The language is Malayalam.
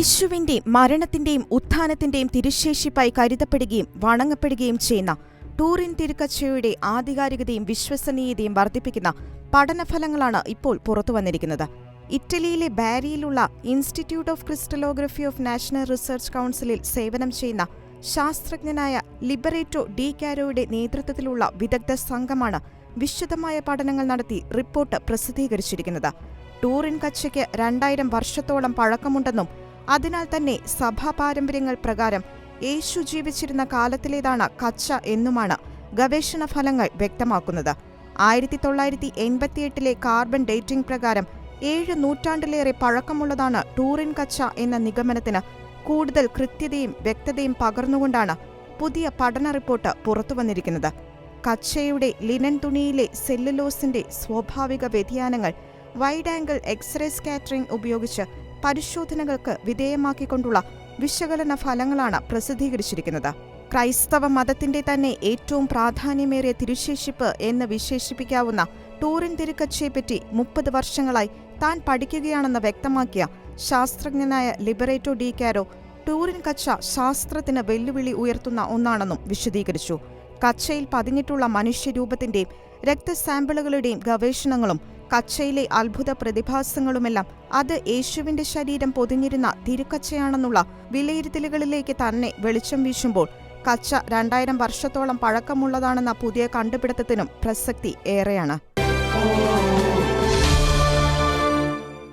യേശുവിന്റെ മരണത്തിന്റെയും ഉത്ഥാനത്തിന്റെയും തിരുശേഷിപ്പായി കരുതപ്പെടുകയും വണങ്ങപ്പെടുകയും ചെയ്യുന്ന ടൂറിൻ തിരുക്കച്ചയുടെ ആധികാരികതയും വിശ്വസനീയതയും വർദ്ധിപ്പിക്കുന്ന പഠനഫലങ്ങളാണ് ഇപ്പോൾ പുറത്തു വന്നിരിക്കുന്നത്. ഇറ്റലിയിലെ ബാരിയിലുള്ള institute of crystallography of national research കൗൺസിലിൽ സേവനം ചെയ്യുന്ന ശാസ്ത്രജ്ഞനായ ലിബറേറ്റോ ഡി കാരോയുടെ നേതൃത്വത്തിലുള്ള വിദഗ്ധ സംഘമാണ് വിശദമായ പഠനങ്ങൾ നടത്തി റിപ്പോർട്ട് പ്രസിദ്ധീകരിച്ചിരിക്കുന്നത്. ടൂറിൻ കച്ചയ്ക്ക് രണ്ടായിരം വർഷത്തോളം പഴക്കമുണ്ടെന്നും അതിനാൽ തന്നെ സഭാ പാരമ്പര്യങ്ങൾ പ്രകാരം യേശു ജീവിച്ചിരുന്ന കാലത്തിലേതാണ് കച്ച എന്നുമാണ് ഗവേഷണ ഫലങ്ങൾ വ്യക്തമാക്കുന്നത്. ആയിരത്തി തൊള്ളായിരത്തി എൺപത്തിയെട്ടിലെ കാർബൺ ഡേറ്റിംഗ് പ്രകാരം ഏഴ് നൂറ്റാണ്ടിലേറെ പഴക്കമുള്ളതാണ് ടൂറിൻ കച്ച എന്ന നിഗമനത്തിന് കൂടുതൽ കൃത്യതയും വ്യക്തതയും പകർന്നുകൊണ്ടാണ് പുതിയ പഠന റിപ്പോർട്ട് പുറത്തുവന്നിരിക്കുന്നത്. കച്ചയുടെ ലിനൻ തുണിയിലെ സെല്ലുലോസിന്റെ സ്വാഭാവിക വ്യതിയാനങ്ങൾ വൈഡ് ആംഗിൾ എക്സ്റേ സ്കാറ്ററിംഗ് ഉപയോഗിച്ച് പരിശോധനകൾക്ക് വിധേയമാക്കിക്കൊണ്ടുള്ള വിശകലന ഫലങ്ങളാണ് പ്രസിദ്ധീകരിച്ചിരിക്കുന്നത്. ക്രൈസ്തവ മതത്തിന്റെ തന്നെ ഏറ്റവും പ്രാധാന്യമേറിയ തിരുശേഷിപ്പ് എന്ന് വിശേഷിപ്പിക്കാവുന്ന ടൂറിൻ തിരുക്കച്ചയെപ്പറ്റി മുപ്പത് വർഷങ്ങളായി താൻ പഠിക്കുകയാണെന്ന് വ്യക്തമാക്കിയ ശാസ്ത്രജ്ഞനായ ലിബറേറ്റോ ഡി കാരോ ടൂറിൻ കച്ച ശാസ്ത്രത്തിന് വെല്ലുവിളി ഉയർത്തുന്ന ഒന്നാണെന്നും വിശദീകരിച്ചു. കച്ചയിൽ പതിഞ്ഞിട്ടുള്ള മനുഷ്യരൂപത്തിന്റെയും രക്തസാമ്പിളുകളുടെയും ഗവേഷണങ്ങളും കച്ചയിലെ അത്ഭുത പ്രതിഭാസങ്ങളുമെല്ലാം അത് യേശുവിന്റെ ശരീരം പൊതിഞ്ഞിരുന്ന തിരുക്കച്ചയാണെന്നുള്ള വിലയിരുത്തലുകളിലേക്ക് തന്നെ വെളിച്ചം വീശുമ്പോൾ കച്ച രണ്ടായിരം വർഷത്തോളം പഴക്കമുള്ളതാണെന്ന പുതിയ കണ്ടുപിടുത്തത്തിനും പ്രസക്തി ഏറെയാണ്.